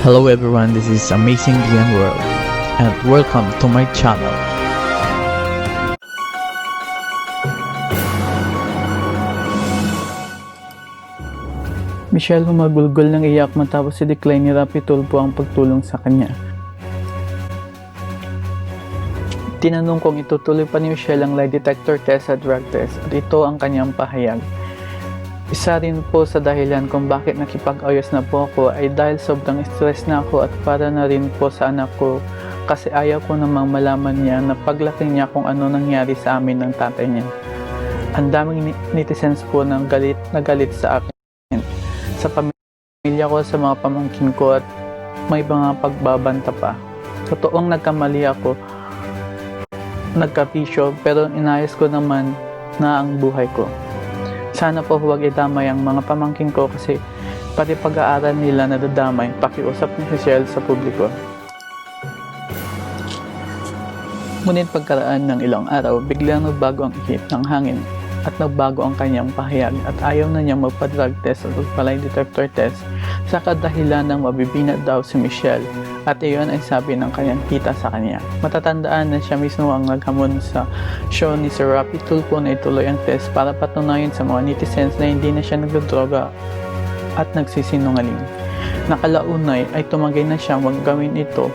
Hello everyone, this is Amazing DM World and welcome to my channel. Michelle humagulgol ng iyak matapos i-decline ni Rapi Tulfo ang pagtulong sa kanya. Tinanong kung itutuloy pa ni Michelle ang lie detector test sa drug test at ito ang kanyang pahayag. Isa rin po sa dahilan kung bakit nakipag-ayos na po ako ay dahil sobrang stress na ako at para na rin po sa anak ko kasi ayaw ko namang malaman niya na paglaki niya kung ano nangyari sa amin ng tatay niya. Ang daming netizens po ng galit na galit sa akin sa pamilya ko, sa mga pamangkin ko at may mga pagbabanta pa. Totoong nagkamali ako, nagkapisyo, pero inayos ko naman na ang buhay ko. Sana po huwag idamay ang mga pamangkin ko kasi pati pag-aaral nila nadadamay, pakiusap ni Michelle sa publiko. Ngunit pagkaraan ng ilang araw, biglang nagbago ang ihip ng hangin at nagbago ang kanyang pahayag at ayaw na niyang magpa-drug test at magpa-lie detector test sa kadahilan ng mabibinat daw si Michelle at iyon ay sabi ng kanyang tita sa kanya. Matatandaan na siya mismo ang naghamon sa show ni Sir Rapi Tulfo na ituloy ang test para patunayan sa mga netizens na hindi na siya nagdodroga at nagsisinungaling. Nakalaunay ay tumagay na siya gawin ito